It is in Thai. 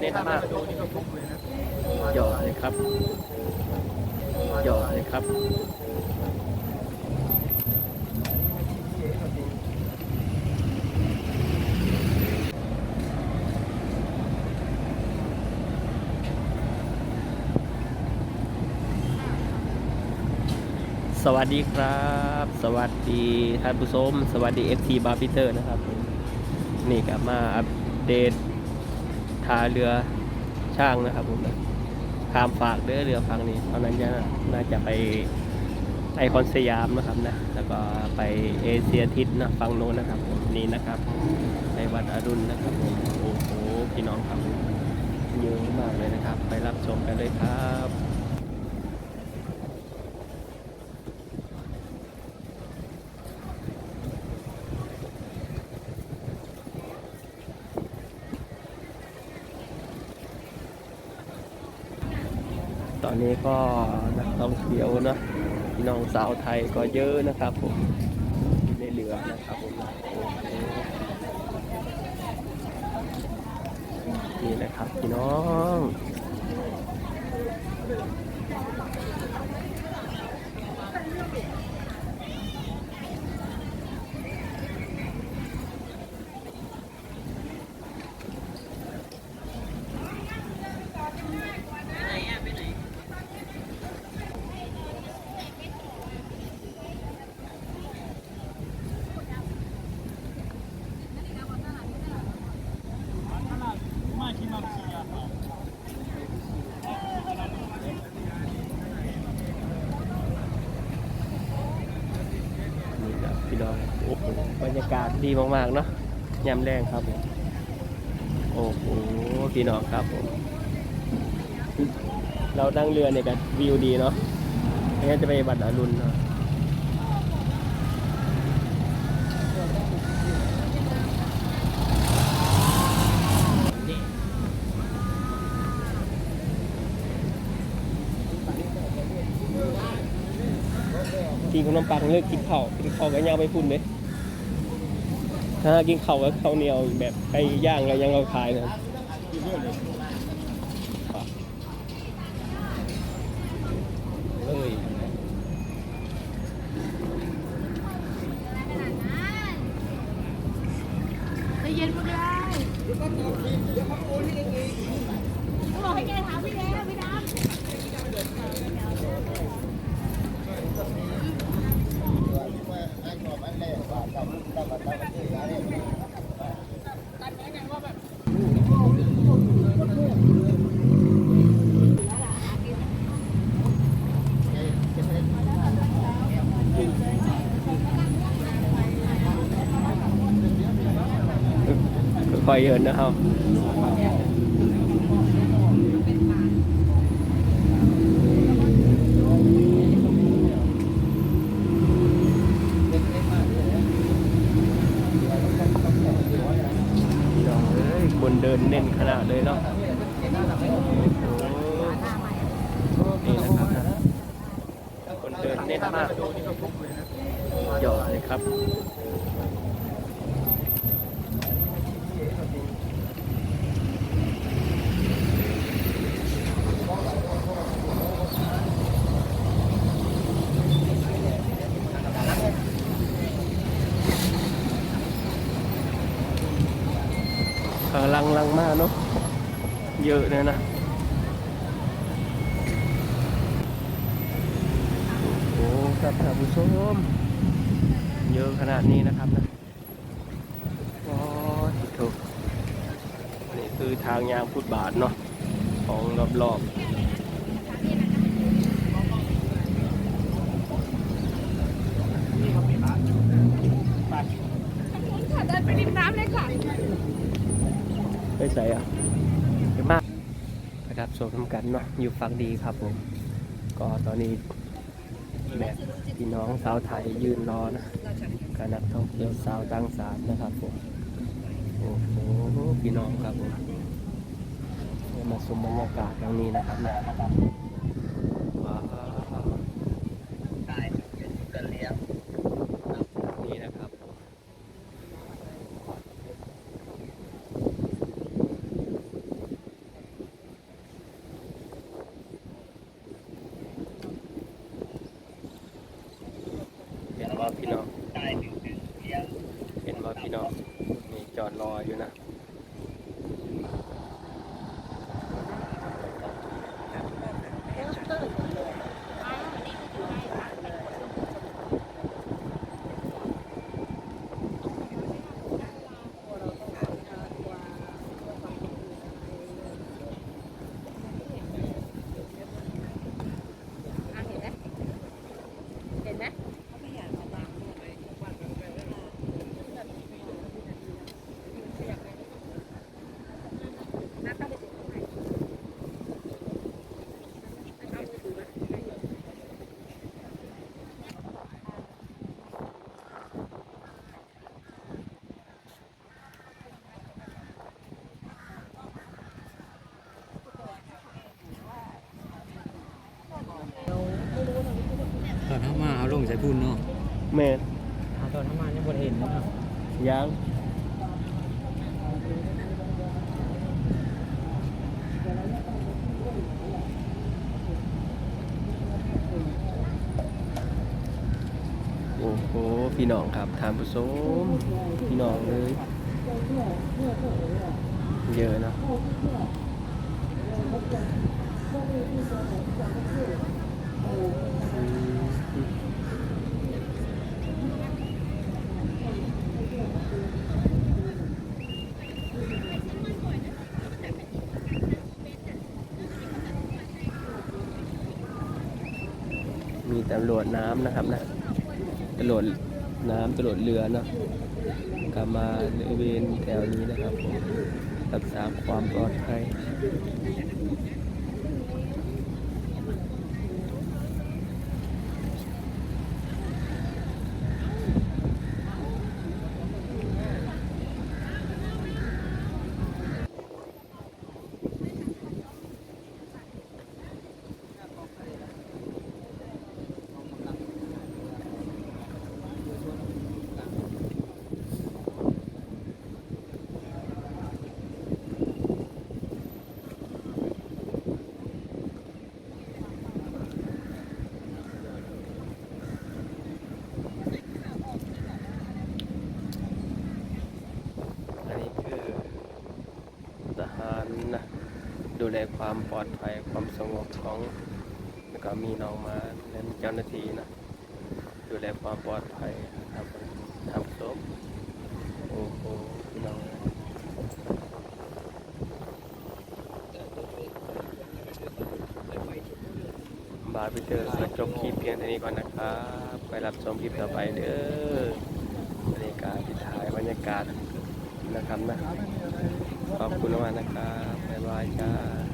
เน้นมากหยอดเลยครับหยอดเลยครับสวัสดีครับ สวัสดีท่านผู้ชม สวัสดี FT บาร์พิเตอร์นะครับ นี่กลับมาอัปเดต ท่าเรือช่างนะครับผมนะข้ามฝากเรือเรือฝั่งนี้เท่านั้นจะน่าจะไปไอคอนสยามนะครับนะ แล้วก็ไปเอเชียทิศนะฝั่งโน้นนะครับผมนี่นะครับในวัดอรุณนะครับผมโอ้โหพี่น้องครับเยอะมากเลยนะครับ ไปรับชมกันเลยครับ ตอนนี้ก็นักท่องเที่ยวนะพี่น้องสาวไทยก็เยอะนะครับผมในเรือนะครับผมนะโอเคนี่นะครับพี่น้อง พี่น้องโอ้โหบรรยากาศดีมากๆเนาะยามแรงครับผมโอ้โหพี่น้องครับผมเรานั่งเรือเนี่ยกันวิวดีเนาะไม่งั้นจะไปบัตรอรุณเนาะ กินขนมปังเลิกกินข้าวกินข้าวก็ยังไปพุ่นเลยถ้ากินข้าวก็ข้าวเหนียวแบบไก่ย่างอะไรยังเราขายนะ เลย ใจเย็นพวกเราบอกให้แกถามพี่แล้วพี่ด ค่อยเยินนะครับพี่น้องเอ้ยคนเดินเน่นขนาดเลยเนาะโอ้โหนี่นะครับคนเดินเน่นมากหยอดเลยครับ ลังลังมากเนาะเยอะเลยนะโอ้โหครับท่านผู้ชมเยอะขนาดนี้นะครับนะโอ้ยถูกนี่คือทางยางพุทธบาทเนาะของรอบๆไปค่ะเดินไปริมน้ำเลยค่ะ ใส่อะไปมากนะครับสมกันเนาะอยู่ฟังดีครับผม ก็ตอนนี้แบบพี่น้องสาวไทยยืนรอนะกนักท่องเที่ยวสาวต่างชาตินะครับผมโอ้โหพี่น้องครับผมมาชมบรรยากาศตรงนี้นะครับนะ พี่น้องนี่จอดรออยู่นะ ใส่พุ่นเนาะแม่นเอาตอนเข้ามายังบ่ได้เห็นเนาะยังโอ้โหพี่น้องครับทานผู้ชมพี่น้องเลยเยอะเนอะอืม มีตำรวจน้ำนะครับนะตำรวจน้ำตำรวจเรือเนาะกลับมาบริเวณแถวนี้นะครับผมรักษาความปลอดภัย อันนี้คือทหารนะดูแลความปลอดภัยความสงบของแล้วก็มีน้องมาและมีเจ้าหน้าที่นะดูแลความปลอดภัยนะครับทำศพโอ้โหพี่น้องบาร์บีเตอร์จบคลิปเพียงเท่านี้ก่อนนะครับไปรับชมคลิปต่อไปเด้อบรรยากาศที่ถ่ายบรรยากาศนะครับนะขอบคุณมากนะครับบ๊ายบายจ้า